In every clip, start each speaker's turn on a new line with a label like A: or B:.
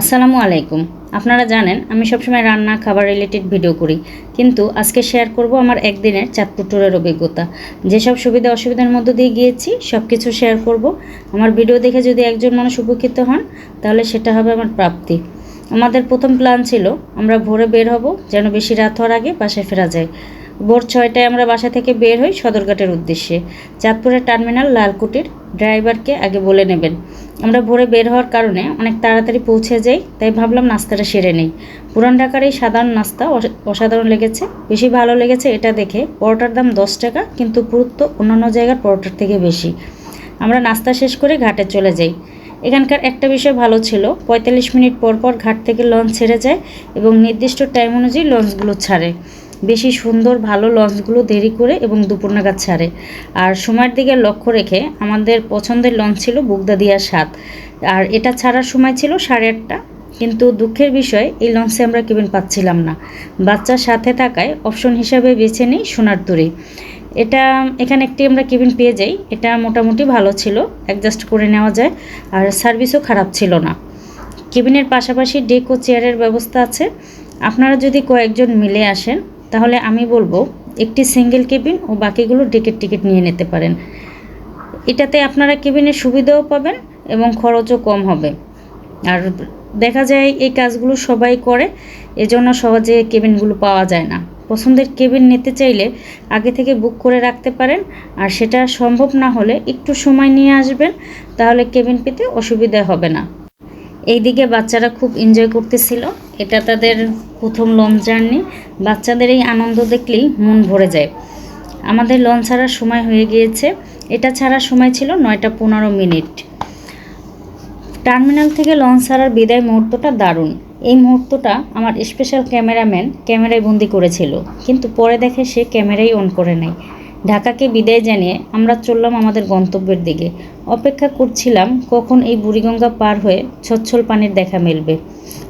A: আসসালামু আলাইকুম। আপনারা জানেন, আমি সবসময় রান্না, খাবার রিলেটেড ভিডিও করি। কিন্তু আজকে শেয়ার করব আমার একদিনের চাঁদপুর ট্যুরের অভিজ্ঞতা। যেসব সুবিধা অসুবিধার মধ্য দিয়ে গিয়েছি সব কিছু শেয়ার করব। আমার ভিডিও দেখে যদি একজন মানুষ উপকৃত হন, তাহলে সেটা হবে আমার প্রাপ্তি। আমাদের প্রথম প্ল্যান ছিল, আমরা ভোরে বের হব, যেন বেশি রাত হওয়ার আগে বাসায় ফেরা যায়। ভোর ছয়টায় আমরা বাসা থেকে বের হই সদরঘাটের উদ্দেশ্যে। চাঁদপুরের টার্মিনাল লালকুটির ড্রাইভারকে আগে বলে নেবেন। আমরা ভোরে বের হওয়ার কারণে অনেক তাড়াতাড়ি পৌঁছে যাই, তাই ভাবলাম নাস্তাটা সেরে নেই। পুরান ঢাকার এই সাধারণ নাস্তা অস- অসাধারণ লেগেছে। বেশি ভালো লেগেছে এটা দেখে পরোটার দাম দশ টাকা, কিন্তু পুরুত্ব অন্যান্য জায়গার পরোটার থেকে বেশি। আমরা নাস্তা শেষ করে ঘাটে চলে যাই। এখানকার একটা বিষয় ভালো ছিল, পঁয়তাল্লিশ মিনিট পর পর ঘাট থেকে লঞ্চ ছেড়ে যায় এবং নির্দিষ্ট টাইম অনুযায়ী লঞ্চগুলো ছাড়ে। বেশি সুন্দর, ভালো লঞ্চগুলো দেরি করে এবং দুপুর নাগাদ ছাড়ে। আর সময়ের দিকে লক্ষ্য রেখে আমাদের পছন্দের লঞ্চ ছিল বুগদাদিয়া সাত। আর এটা ছাড়ার সময় ছিল সাড়ে আটটা। কিন্তু দুঃখের বিষয়, এই লঞ্চে আমরা কেবিন পাচ্ছিলাম না। বাচ্চার সাথে থাকায় অপশন হিসাবে বেছে নিই সোনার তরী। এটা, এখানে একটি আমরা কেবিন পেয়ে যাই। এটা মোটামুটি ভালো ছিল অ্যাডজাস্ট করে নেওয়া যায়। আর সার্ভিসও খারাপ ছিল না। কেবিনের পাশাপাশি ডেক ও চেয়ারের ব্যবস্থা আছে। আপনারা যদি কয়েকজন মিলে আসেন তাহলে আমি বলব, একটি সিঙ্গেল কেবিন ও বাকিগুলো ডেকের টিকিট নিয়ে নিতে পারেন। এটাতে আপনারা কেবিনের সুবিধাও পাবেন এবং খরচও কম হবে। আর দেখা যায় এই কাজগুলো সবাই করে, এজন্য সহজে কেবিনগুলো পাওয়া যায় না। পছন্দের কেবিন নিতে চাইলে আগে থেকে বুক করে রাখতে পারেন, আর সেটা সম্ভব না হলে একটু সময় নিয়ে আসবেন, তাহলে কেবিন পেতে অসুবিধা হবে না। এইদিকে বাচ্চারা খুব এনজয় করতেছিল। এটা তাদের প্রথম লঞ্চ জার্নি বাচ্চাদের এই আনন্দ দেখলেই মন ভরে যায়। আমাদের লঞ্চ ছাড়ার সময় হয়ে গিয়েছে। এটা ছাড়ার সময় ছিল নয়টা পনেরো মিনিট। টার্মিনাল থেকে লঞ্চ ছাড়ার বিদায় মুহূর্তটা দারুণ। এই মুহূর্তটা আমার স্পেশাল ক্যামেরাম্যান ক্যামেরায় বন্দি করেছিল। কিন্তু পরে দেখে সে ক্যামেরাই অন করে নাই। ঢাকাকে বিদায় জানিয়ে আমরা চললাম আমাদের গন্তব্যের দিকে। অপেক্ষা করছিলাম কখন এই বুড়িগঙ্গা পার হয়ে ছচ্ছল পানির দেখা মিলবে।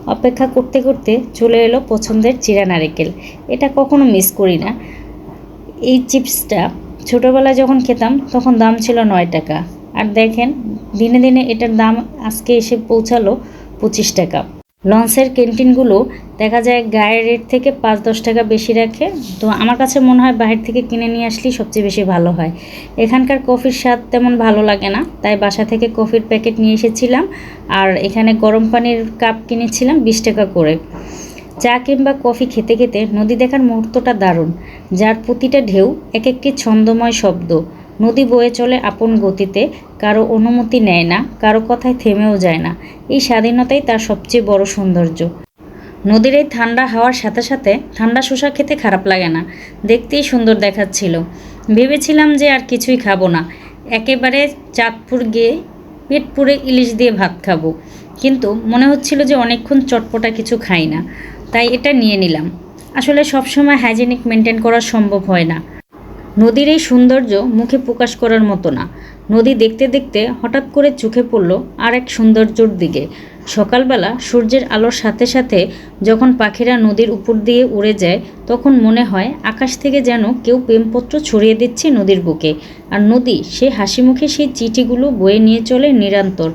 A: অপেক্ষা করতে করতে চলে এলো পছন্দের চিরা নারিকেল। এটা কখনো মিস করি না। এই চিপসটা ছোটোবেলায় যখন খেতাম তখন দাম ছিল নয় টাকা। আর দেখেন, দিনে দিনে এটার দাম আজকে এসে পৌঁছালো পঁচিশ টাকা। লঞ্চের ক্যান্টিনগুলো দেখা যায় গায়ের রেট থেকে পাঁচ দশ টাকা বেশি রাখে। তো আমার কাছে মনে হয় বাইরে থেকে কিনে নিয়ে আসলেই সবচেয়ে বেশি ভালো হয়। এখানকার কফির স্বাদ তেমন ভালো লাগে না, তাই বাসা থেকে কফির প্যাকেট নিয়ে এসেছিলাম আর এখানে গরম পানির কাপ কিনেছিলাম বিশ টাকা করে। চা কিংবা কফি খেতে খেতে নদী দেখার মুহূর্তটা দারুণ, যার প্রতিটা ঢেউ এক একটি ছন্দময় শব্দ। নদী বয়ে চলে আপন গতিতে, কারও অনুমতি নেয় না, কারও কথায় থেমেও যায় না। এই স্বাধীনতাই তার সবচেয়ে বড় সৌন্দর্য। নদীর এই ঠান্ডা হাওয়ার সাথে সাথে ঠান্ডা শসা খেতে খারাপ লাগে না। দেখতেই সুন্দর দেখাচ্ছিল। ভেবেছিলাম যে আর কিছুই খাব না। একেবারে চাঁদপুর গিয়ে পেট পুড়ে ইলিশ দিয়ে ভাত খাব। কিন্তু মনে হচ্ছিল যে অনেকক্ষণ চটপটা কিছু খাই না। তাই এটা নিয়ে নিলাম। আসলে সবসময় হাইজেনিক মেনটেন করা সম্ভব হয় না। নদীর এই সৌন্দর্য মুখে প্রকাশ করার মতো না। নদী দেখতে দেখতে হঠাৎ করে চোখে পড়ল আর এক সৌন্দর্যর দিকে। সকালবেলা সূর্যের আলোর সাথে সাথে যখন পাখিরা নদীর উপর দিয়ে উড়ে যায়, তখন মনে হয় আকাশ থেকে যেন কেউ প্রেমপত্র ছড়িয়ে দিচ্ছে নদীর বুকে। আর নদী সে হাসি মুখে সেই চিঠিগুলো বয়ে নিয়ে চলে নিরন্তর।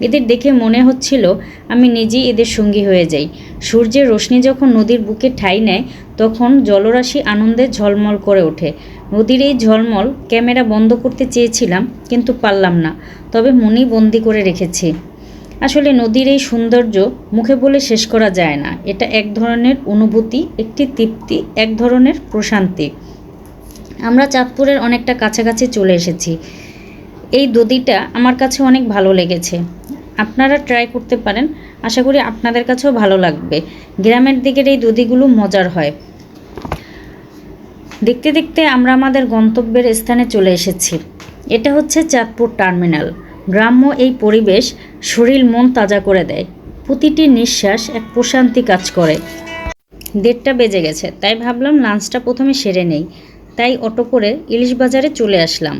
A: এদের দেখে মনে হচ্ছিল আমি নিজেই এদের সঙ্গী হয়ে যাই। সূর্যের রশ্মি যখন নদীর বুকে ঠাই নেয়, তখন জলরাশি আনন্দে ঝলমল করে ওঠে। নদীর এই ঝলমল ক্যামেরা বন্ধ করতে চেয়েছিলাম, কিন্তু পারলাম না। তবে মনেই বন্দি করে রেখেছি। আসলে নদীর এই সৌন্দর্য মুখে বলে শেষ করা যায় না। এটা এক ধরনের অনুভূতি, একটি তৃপ্তি, এক ধরনের প্রশান্তি। আমরা চাঁদপুরের অনেকটা কাছাকাছি চলে এসেছি। এই দদিটা আমার কাছে অনেক ভালো লেগেছে। আপনারা ট্রাই করতে পারেন। আশা করি আপনাদের কাছেও ভালো লাগবে। গ্রামের দিকের এই দদিগুলো মজার হয়। দেখতে দেখতে আমরা আমাদের গন্তব্যের স্থানে চলে এসেছি। এটা হচ্ছে চাঁদপুর টার্মিনাল। গ্রাম্য এই পরিবেশ শরীর মন তাজা করে দেয়। প্রতিটি নিঃশ্বাস এক প্রশান্তি কাজ করে। দেড়টা বেজে গেছে, তাই ভাবলাম লাঞ্চটা প্রথমে সেরে নেই। তাই অটো করে ইলিশ বাজারে চলে আসলাম।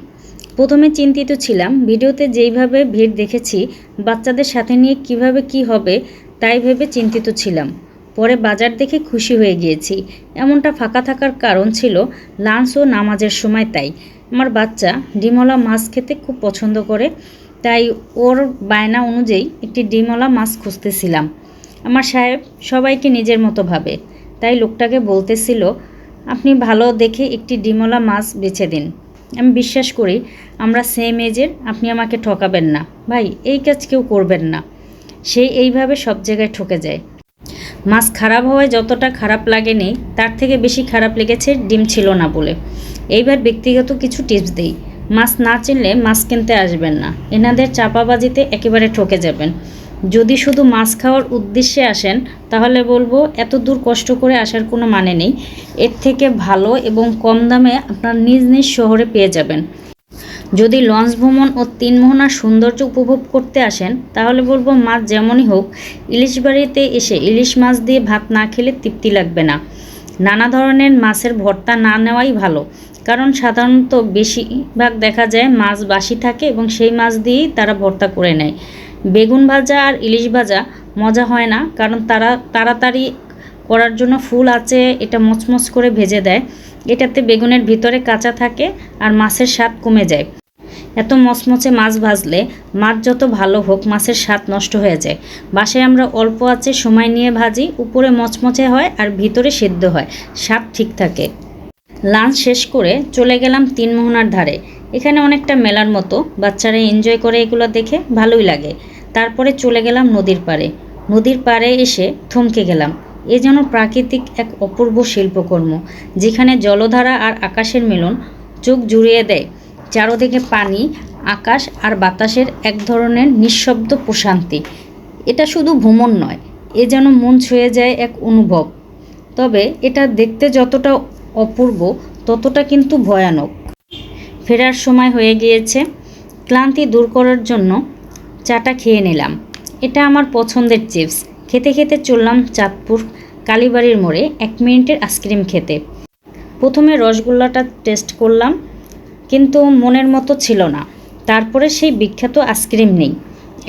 A: প্রথমে চিন্তিত ছিলাম, ভিডিওতে যেইভাবে ভিড় দেখেছি, বাচ্চাদের সাথে নিয়ে কীভাবে কি হবে, তাই ভেবে চিন্তিত ছিলাম। পরে বাজার দেখে খুশি হয়ে গিয়েছি। এমনটা ফাঁকা থাকার কারণ ছিল লাঞ্চ ও নামাজের সময় তাই। আমার বাচ্চা ডিমলা মাছ খেতে খুব পছন্দ করে, তাই ওর বায়না অনুযায়ী একটি ডিমলা মাছ খুঁজতেছিলাম। আমার সাহেব সবাইকে নিজের মতো ভাবে, তাই লোকটাকে বলতেছিল, আপনি ভালো দেখে একটি ডিমলা মাছ বেছে দিন। আমি বিশ্বাস করি আমরা সেম এজের আপনি আমাকে ঠকাবেন না। ভাই, এই কাজ কেউ করবেন না। সে এইভাবে সব জায়গায় ঠকে যায়। মাছ খারাপ হওয়ায় যতটা খারাপ লাগেনি, তার থেকে বেশি খারাপ লেগেছে ডিম ছিল না বলে। এইবার ব্যক্তিগত কিছু টিপস দিই। মাছ না চিনলে মাছ কিনতে আসবেন না। এনাদের চাপাবাজিতে একেবারে ঠকে যাবেন। যদি শুধু মাছ খাওয়ার উদ্দেশ্যে আসেন, তাহলে বলব এত দূর কষ্ট করে আসার কোনো মানে নেই। এর থেকে ভালো এবং কম দামে আপনার নিজ নিজ শহরে পেয়ে যাবেন। যদি লঞ্চ ভ্রমণ ও তিন মোহনার সৌন্দর্য উপভোগ করতে আসেন, তাহলে বলব মাছ যেমনই হোক, ইলিশ বাড়িতে এসে ইলিশ মাছ দিয়ে ভাত না খেলে তৃপ্তি লাগবে না। নানা ধরনের মাছের ভর্তা না নেওয়াই ভালো, কারণ সাধারণত বেশিরভাগ দেখা যায় মাছ বাসি থাকে এবং সেই মাছ দিয়েই তারা ভর্তা করে নেয়। বেগুন ভাজা আর ইলিশ ভাজা মজা হয় না, কারণ তারা, তাড়াতাড়ি করার জন্য ফুল আছে, এটা মচমচ করে ভেজে দেয়। এটাতে বেগুনের ভিতরে কাঁচা থাকে আর মাছের স্বাদ কমে যায়। এত মচমচে মাছ ভাজলে মাছ যত ভালো হোক, মাছের স্বাদ নষ্ট হয়ে যায়। বাসায় আমরা অল্প আছে সময় নিয়ে ভাজি, উপরে মচমচে হয় আর ভিতরে সেদ্ধ হয়, স্বাদ ঠিক থাকে। লাঞ্চ শেষ করে চলে গেলাম তিন মোহনার ধারে। এখানে অনেকটা মেলার মতো, বাচ্চারা এনজয় করে এগুলো দেখে ভালোই লাগে। তারপরে চলে গেলাম নদীর পাড়ে। নদীর পাড়ে এসে থমকে গেলাম। এ যেন প্রাকৃতিক এক অপূর্ব শিল্পকর্ম, যেখানে জলধারা আর আকাশের মিলন চোখ জুড়িয়ে দেয়। চারোদিকে পানি, আকাশ আর বাতাসের এক ধরনের নিঃশব্দ প্রশান্তি। এটা শুধু ভ্রমণ নয়, এ যেন মন ছুঁয়ে যায় এক অনুভব। তবে এটা দেখতে যতটা অপূর্ব, ততটা কিন্তু ভয়ানক। ফেরার সময় হয়ে গিয়েছে। ক্লান্তি দূর করার জন্য চাটা খেয়ে নিলাম। এটা আমার পছন্দের চিপস। খেতে খেতে চললাম চাঁদপুর কালীবাড়ির মোড়ে এক মিনিটের আইসক্রিম খেতে। প্রথমে রসগোল্লাটা টেস্ট করলাম, কিন্তু মনের মতো ছিল না। তারপরে সেই বিখ্যাত আইসক্রিম নেই।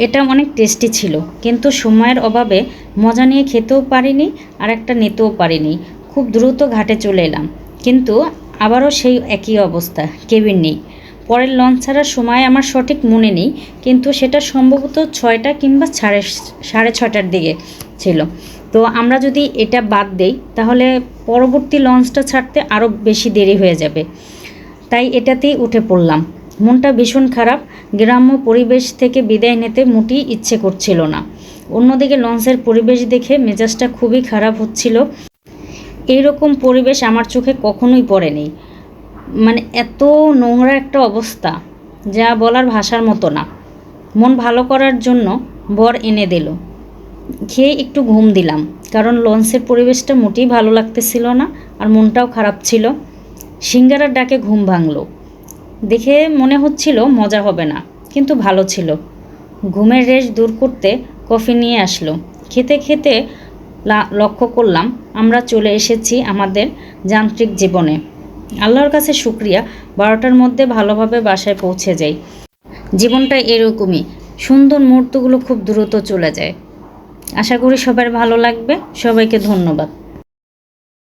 A: এটা অনেক টেস্টি ছিল, কিন্তু সময়ের অভাবে মজা নিয়ে খেতেও পারিনি আর একটা নিতেও পারিনি। খুব দ্রুত ঘাটে চলে এলাম, কিন্তু আবারও সেই একই অবস্থা, কেবিন নেই। পরের লঞ্চ ছাড়ার সময় আমার সঠিক মনে নেই, কিন্তু সেটা সম্ভবত ছয়টা কিংবা সাড়ে সাড়ে ছটার দিকে ছিল। তো আমরা যদি এটা বাদ দেই, তাহলে পরবর্তী লঞ্চটা ছাড়তে আরও বেশি দেরি হয়ে যাবে। তাই এটাতেই উঠে পড়লাম। মনটা ভীষণ খারাপ। গ্রাম্য পরিবেশ থেকে বিদায় নিতে মোটেই ইচ্ছে করছিল না। অন্যদিকে লঞ্চের পরিবেশ দেখে মেজাজটা খুবই খারাপ হচ্ছিল। এইরকম পরিবেশ আমার চোখে কখনোই পড়েনি। মানে এত নোংরা একটা অবস্থা, যা বলার ভাষার মতো না। মন ভালো করার জন্য বর এনে দিল। খেয়ে একটু ঘুম দিলাম, কারণ লঞ্চের পরিবেশটা মোটেই ভালো লাগতেছিল না আর মনটাও খারাপ ছিল। সিঙ্গারার ডাকে ঘুম ভাঙল। দেখে মনে হচ্ছিল মজা হবে না, কিন্তু ভালো ছিল। ঘুমের রেশ দূর করতে কফি নিয়ে আসলো। খেতে খেতে লক্ষ্য করলাম, আমরা চলে এসেছি আমাদের যান্ত্রিক জীবনে। আল্লাহর কাছে শুক্রিয়া, বারোটার মধ্যে ভালোভাবে বাসায় পৌঁছে যাই। জীবনটা এরকমই, সুন্দর মুহূর্তগুলো খুব দ্রুত চলে যায়। আশা করি সবার ভালো লাগবে, সবাইকে ধন্যবাদ।